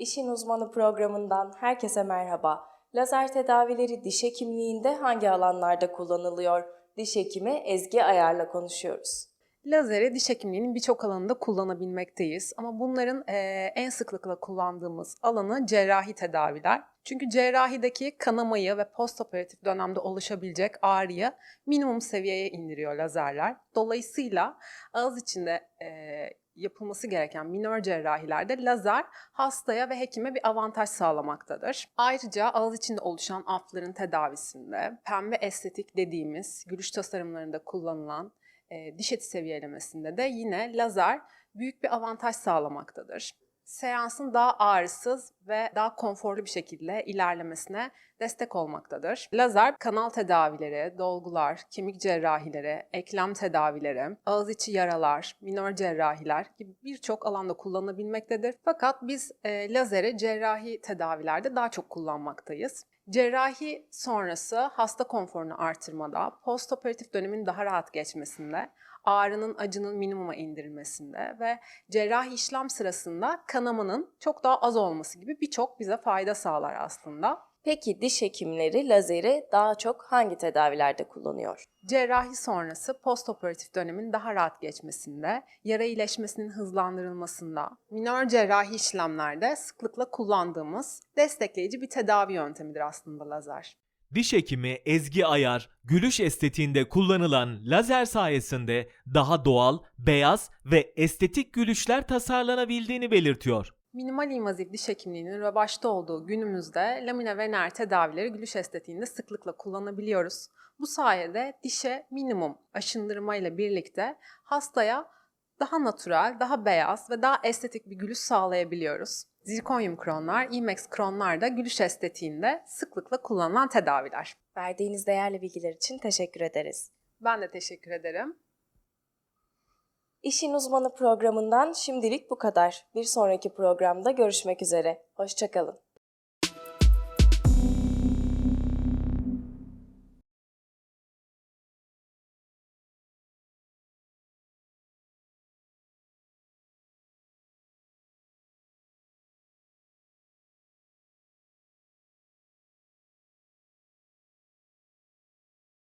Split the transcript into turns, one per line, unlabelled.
İşin Uzmanı programından herkese merhaba. Lazer tedavileri diş hekimliğinde hangi alanlarda kullanılıyor? Diş hekimi Ezgi Ayar'la konuşuyoruz.
Lazeri diş hekimliğinin birçok alanında kullanabilmekteyiz. Ama bunların eee, en sıklıkla kullandığımız alanı cerrahi tedaviler. Çünkü cerrahideki kanamayı ve postoperatif dönemde oluşabilecek ağrıyı minimum seviyeye indiriyor lazerler. Dolayısıyla ağız içinde eee, yapılması gereken minör cerrahilerde lazer hastaya ve hekime bir avantaj sağlamaktadır. Ayrıca ağız içinde oluşan afların tedavisinde pembe estetik dediğimiz gülüş tasarımlarında kullanılan e, diş eti seviyelemesinde de yine lazer büyük bir avantaj sağlamaktadır. Seansın daha ağrısız ve daha konforlu bir şekilde ilerlemesine destek olmaktadır. Lazer kanal tedavileri, dolgular, kemik cerrahileri, eklem tedavileri, ağız içi yaralar, minör cerrahiler gibi birçok alanda kullanabilmektedir. Fakat biz e, lazeri cerrahi tedavilerde daha çok kullanmaktayız. Cerrahi sonrası hasta konforunu artırmada, postoperatif dönemin daha rahat geçmesinde, ağrının acının minimuma indirilmesinde ve cerrahi işlem sırasında kanamanın çok daha az olması gibi birçok bize fayda sağlar aslında.
Peki diş hekimleri lazeri daha çok hangi tedavilerde kullanıyor?
Cerrahi sonrası postoperatif dönemin daha rahat geçmesinde, yara iyileşmesinin hızlandırılmasında, minör cerrahi işlemlerde sıklıkla kullandığımız destekleyici bir tedavi yöntemidir aslında lazer.
Diş hekimi Ezgi Ayar, gülüş estetiğinde kullanılan lazer sayesinde daha doğal, beyaz ve estetik gülüşler tasarlanabildiğini belirtiyor.
Minimal invaziv diş hekimliğinin revaçta olduğu günümüzde lamine vener tedavileri gülüş estetiğinde sıklıkla kullanabiliyoruz. Bu sayede dişe minimum aşındırma ile birlikte hastaya daha natural, daha beyaz ve daha estetik bir gülüş sağlayabiliyoruz. Zirkonyum kronlar, IMAX kronlar da gülüş estetiğinde sıklıkla kullanılan tedaviler.
Verdiğiniz değerli bilgiler için teşekkür ederiz.
Ben de teşekkür ederim.
İşin Uzmanı programından şimdilik bu kadar. Bir sonraki programda görüşmek üzere. Hoşçakalın.